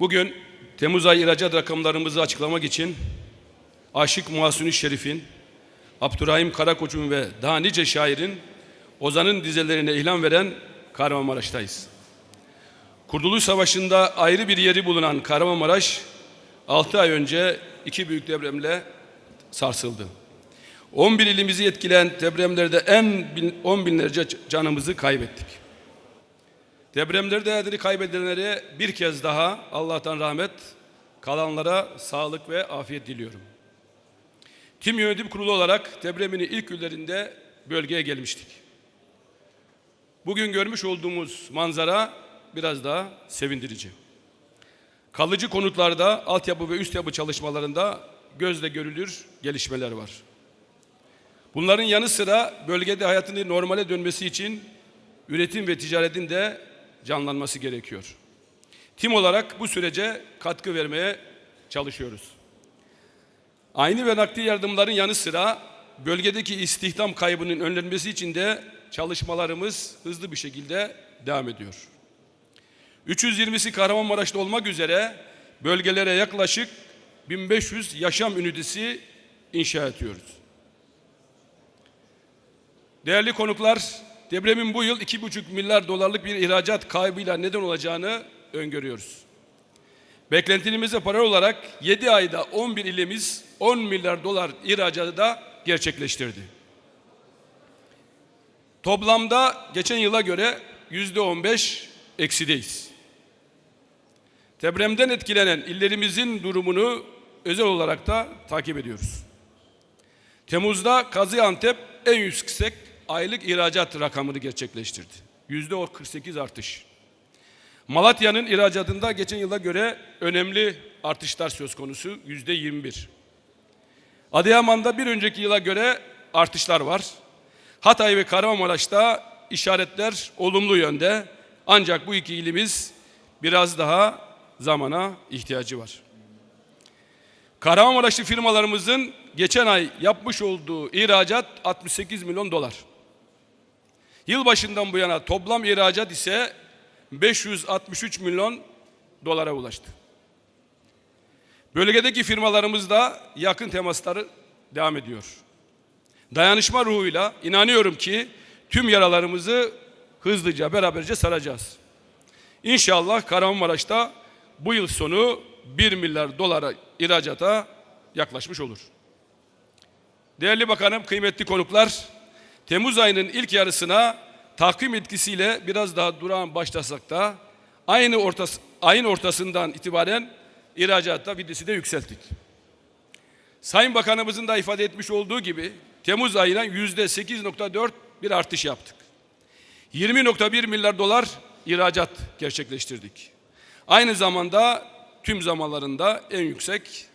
Bugün Temmuz ayı ihracat rakamlarımızı açıklamak için Aşık Muhasuni Şerif'in, Abdurrahim Karakoç'un ve daha nice şairin Ozan'ın dizelerine ilham veren Kahramanmaraş'tayız. Kurtuluş Savaşı'nda ayrı bir yeri bulunan Kahramanmaraş, 6 ay önce iki büyük depremle sarsıldı. 11 ilimizi etkileyen depremlerde en bin, 10 binlerce canımızı kaybettik. Depremlerde hayatını kaybedenlere bir kez daha Allah'tan rahmet, kalanlara sağlık ve afiyet diliyorum. Tim Yönetim Kurulu olarak depremin ilk günlerinde bölgeye gelmiştik. Bugün görmüş olduğumuz manzara biraz daha sevindirici. Kalıcı konutlarda altyapı ve üst yapı çalışmalarında gözle görülür gelişmeler var. Bunların yanı sıra bölgede hayatın normale dönmesi için üretim ve ticaretin de canlanması gerekiyor. Tim olarak bu sürece katkı vermeye çalışıyoruz. Aynı ve nakdi yardımların yanı sıra bölgedeki istihdam kaybının önlenmesi için de çalışmalarımız hızlı bir şekilde devam ediyor. 320'si Kahramanmaraş'ta olmak üzere bölgelere yaklaşık 1500 yaşam ünitesi inşa ediyoruz. Değerli konuklar, depremin bu yıl 2,5 milyar dolarlık bir ihracat kaybıyla neden olacağını öngörüyoruz. Beklentimize paralel olarak 7 ayda 11 ilimiz 10 milyar dolar ihracatı da gerçekleştirdi. Toplamda geçen yıla göre yüzde 15 eksideyiz. Depremden etkilenen illerimizin durumunu özel olarak da takip ediyoruz. Temmuz'da Gaziantep en yüksek aylık ihracat rakamını gerçekleştirdi. Yüzde 48 artış. Malatya'nın ihracatında geçen yıla göre önemli artışlar söz konusu. Yüzde 21. Adıyaman'da bir önceki yıla göre artışlar var. Hatay ve Kahramanmaraş'ta işaretler olumlu yönde. Ancak bu iki ilimiz biraz daha zamana ihtiyacı var. Kahramanmaraşlı firmalarımızın geçen ay yapmış olduğu ihracat 68 milyon dolar. Yılbaşından bu yana toplam ihracat ise 563 milyon dolara ulaştı. Bölgedeki firmalarımız da yakın temasları devam ediyor. Dayanışma ruhuyla inanıyorum ki tüm yaralarımızı hızlıca beraberce saracağız. İnşallah Kahramanmaraş'ta bu yıl sonu 1 milyar dolara ihracata yaklaşmış olur. Değerli bakanım, kıymetli konuklar, Temmuz ayının ilk yarısına takvim etkisiyle biraz daha durağan başlasak da aynı ortası, ayın ortasından itibaren ihracatta videsi de yükselttik. Sayın Bakanımızın da ifade etmiş olduğu gibi Temmuz ayına yüzde 8.4 bir artış yaptık. 20.1 milyar dolar ihracat gerçekleştirdik. Aynı zamanda tüm zamanlarında en yüksek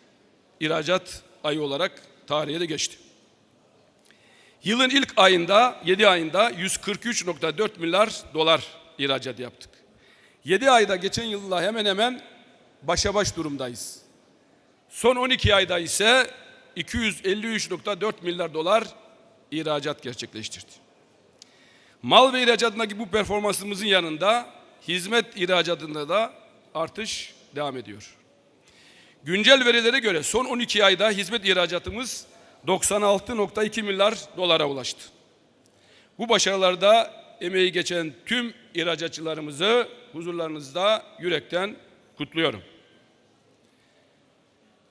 ihracat ayı olarak tarihe de geçti. Yılın ilk ayında 7 ayında 143.4 milyar dolar ihracat yaptık. 7 ayda geçen yılla hemen hemen başa baş durumdayız. Son 12 ayda ise 253.4 milyar dolar ihracat gerçekleştirdi. Mal ve ihracatındaki bu performansımızın yanında hizmet ihracatında da artış devam ediyor. Güncel verilere göre son 12 ayda hizmet ihracatımız 96.2 milyar dolara ulaştı. Bu başarılarda emeği geçen tüm ihracatçılarımızı huzurlarınızda yürekten kutluyorum.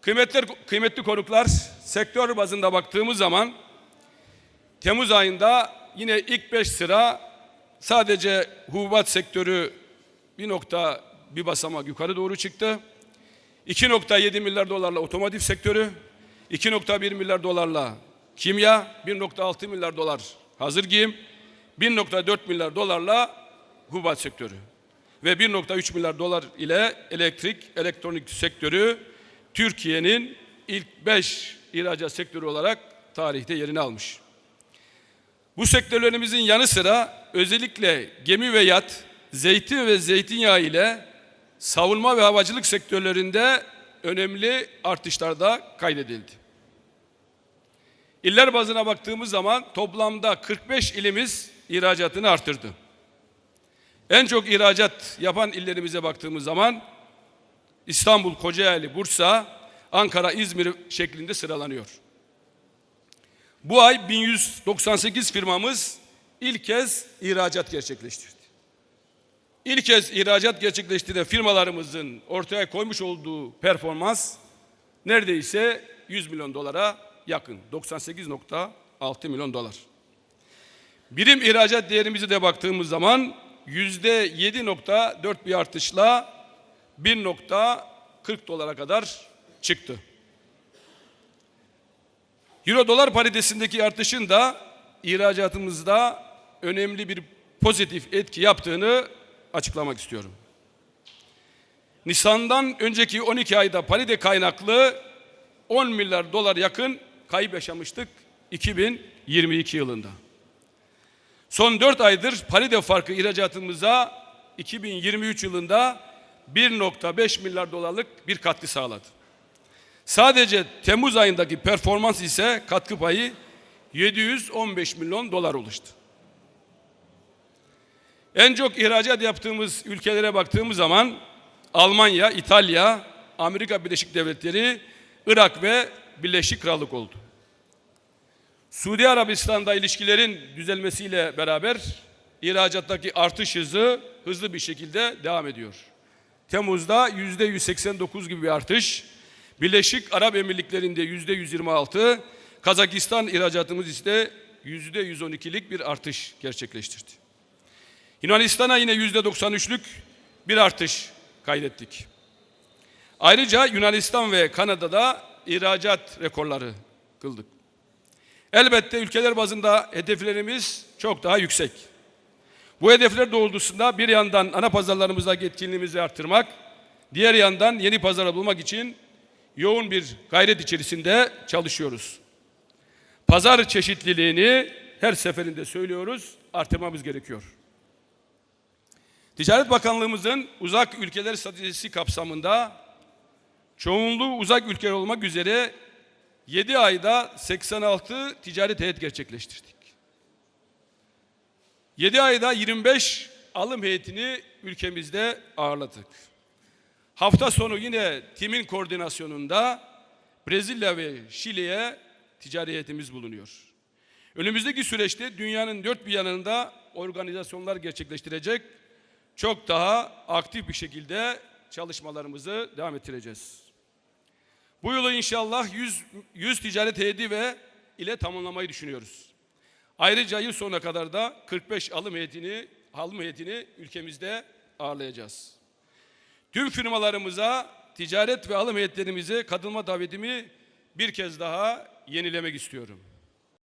Kıymetli, kıymetli konuklar, sektör bazında baktığımız zaman Temmuz ayında yine ilk 5 sıra sadece hububat sektörü bir nokta bir basamak yukarı doğru çıktı. 2.7 milyar dolarla otomotiv sektörü, 2.1 milyar dolarla kimya, 1.6 milyar dolar hazır giyim, 1.4 milyar dolarla hububat sektörü ve 1.3 milyar dolar ile elektrik, elektronik sektörü Türkiye'nin ilk 5 ihracat sektörü olarak tarihte yerini almış. Bu sektörlerimizin yanı sıra özellikle gemi ve yat, zeytin ve zeytinyağı ile savunma ve havacılık sektörlerinde önemli artışlar da kaydedildi. İller bazına baktığımız zaman toplamda 45 ilimiz ihracatını artırdı. En çok ihracat yapan illerimize baktığımız zaman İstanbul, Kocaeli, Bursa, Ankara, İzmir şeklinde sıralanıyor. Bu ay 1198 firmamız ilk kez ihracat gerçekleştirdi. İlk kez ihracat gerçekleştiren firmalarımızın ortaya koymuş olduğu performans neredeyse 100 milyon dolara yakın. 98.6 milyon dolar. Birim ihracat değerimize de baktığımız zaman yüzde 7.4 bir artışla 1.40 dolara kadar çıktı. Euro dolar paritesindeki artışın da ihracatımızda önemli bir pozitif etki yaptığını açıklamak istiyorum. Nisan'dan önceki 12 ayda parite kaynaklı 10 milyar dolar yakın kayıp yaşamıştık 2022 yılında. Son 4 aydır parite farkı ihracatımıza 2023 yılında 1.5 milyar dolarlık bir katkı sağladı. Sadece Temmuz ayındaki performans ise katkı payı 715 milyon dolar oluştu. En çok ihracat yaptığımız ülkelere baktığımız zaman Almanya, İtalya, Amerika Birleşik Devletleri, Irak ve Birleşik Krallık oldu. Suudi Arabistan'da ilişkilerin düzelmesiyle beraber ihracattaki artış hızı hızlı bir şekilde devam ediyor. Temmuz'da yüzde 189 gibi bir artış, Birleşik Arap Emirlikleri'nde yüzde 126, Kazakistan ihracatımız ise yüzde 112'lik bir artış gerçekleştirdi. Yunanistan'a yine yüzde 93'lük bir artış kaydettik. Ayrıca Yunanistan ve Kanada'da ihracat rekorları kıldık. Elbette ülkeler bazında hedeflerimiz çok daha yüksek. Bu hedefler doğrultusunda bir yandan ana pazarlarımızdaki etkinliğimizi arttırmak, diğer yandan yeni pazar bulmak için yoğun bir gayret içerisinde çalışıyoruz. Pazar çeşitliliğini her seferinde söylüyoruz, artırmamız gerekiyor. Ticaret Bakanlığımızın uzak ülkeler stratejisi kapsamında çoğunluğu uzak ülkeler olmak üzere 7 ayda 86 ticaret heyet gerçekleştirdik. 7 ayda 25 alım heyetini ülkemizde ağırladık. Hafta sonu yine timin koordinasyonunda Brezilya ve Şili'ye ticari heyetimiz bulunuyor. Önümüzdeki süreçte dünyanın dört bir yanında organizasyonlar gerçekleştirecek çok daha aktif bir şekilde çalışmalarımızı devam ettireceğiz. Bu yılı inşallah 100, 100 ticaret heyeti ve ile tamamlamayı düşünüyoruz. Ayrıca yıl sonuna kadar da 45 alım heyetini, alım heyetini ülkemizde ağırlayacağız. Tüm firmalarımıza ticaret ve alım heyetlerimize katılma davetimi bir kez daha yenilemek istiyorum.